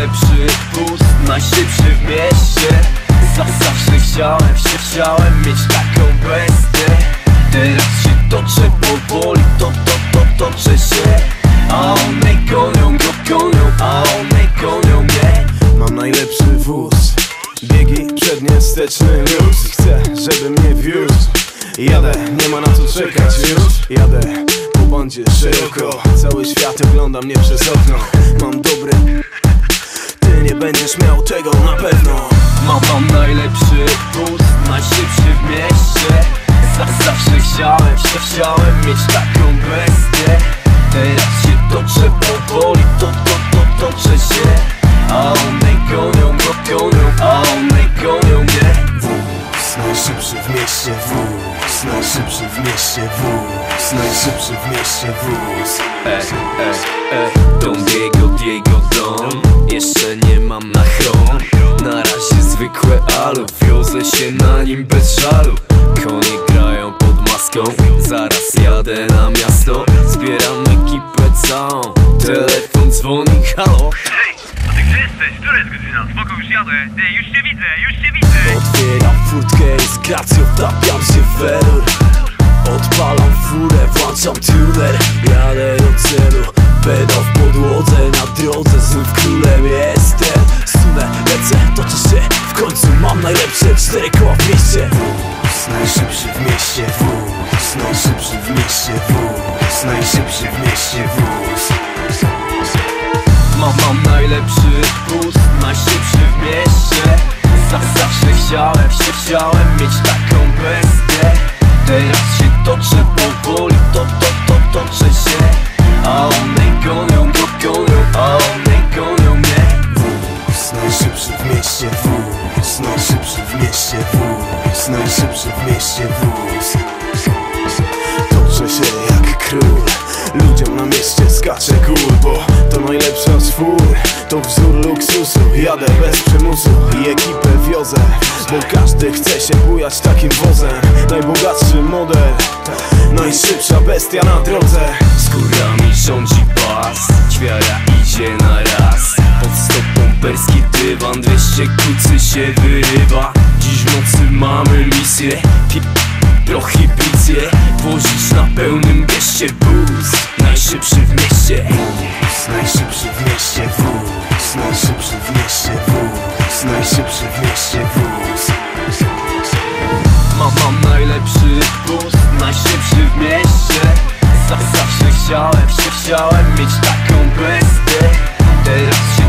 najlepszy wóz Najszybszy w mieście. Za zawsze chciałem, się chciałem mieć taką bestię. Teraz się toczę powoli, to, to, to, toczę się. A one gonią, go gonią, a one gonią mnie. Mam najlepszy wóz Biegi przednie, wsteczny luz. Chcę, żeby mnie wiózł. Jadę, nie ma na co czekać już. Jadę po bandzie szeroko Cały świat ogląda mnie przez okno. Mam dobry będziesz miał tego na pewno. Mam, mam najlepszy wóz, najszybszy w mieście. Za zawsze chciałem, się chciałem mieć taką bestię. Teraz się toczę powoli, to, to, to, toczę się A one gonią, go gonią, a one gonią mnie. Wóz najszybszy w mieście wóz Najszybszy w mieście wóz Najszybszy w mieście wóz. Ej, ej, ej Don Diego, Diego Don Jeszcze nie mam na chrom. Na razie zwykłe alu Wiozę się na nim bez żalu. Konie grają pod maską Zaraz jadę na miasto. Zbieram ekipę całą Telefon dzwoni, halo jesteś? Która już jadę. Już widzę, już widzę. Otwieram furtkę i z gracją wtapiam się w error Odpalam furę, włączam tuner. Jadę do celu, pedał w podłodze Na drodze znów królem jestem. Sunę, lecę, toczę się. W końcu mam najlepsze cztery koła w mieście. Wóz najszybszy w mieście. Wóz Najszybszy w mieście. Wóz Najszybszy w mieście. Wóz najlepszy wóz, najszybszy w mieście. Za zawsze chciałem, się chciałem mieć taką bestię Teraz się toczę powoli, to, to, to, toczę się. A one gonią, go gonią, a one gonią mnie. Wóz najszybszy w mieście wóz Najszybszy w mieście wóz Najszybszy w mieście wóz. Toczę się jak król Ludziom na mieście skacze gól Bo to najlepsza fur To wzór luksusu. Jadę bez przymusu i ekipę wiozę Bo każdy chce się bujać takim wozem. Najbogatszy model Najszybsza bestia na drodze. Skórami rządzi bas, ćwiara idzie na raz. Pod stopą perski dywan, 200 kucy się wyrywa. Dziś w nocy mamy misję, prohibicję. Wozić na pełnym mieście bus, najszybszy w mieście Chciałem mieć taką bystę Teraz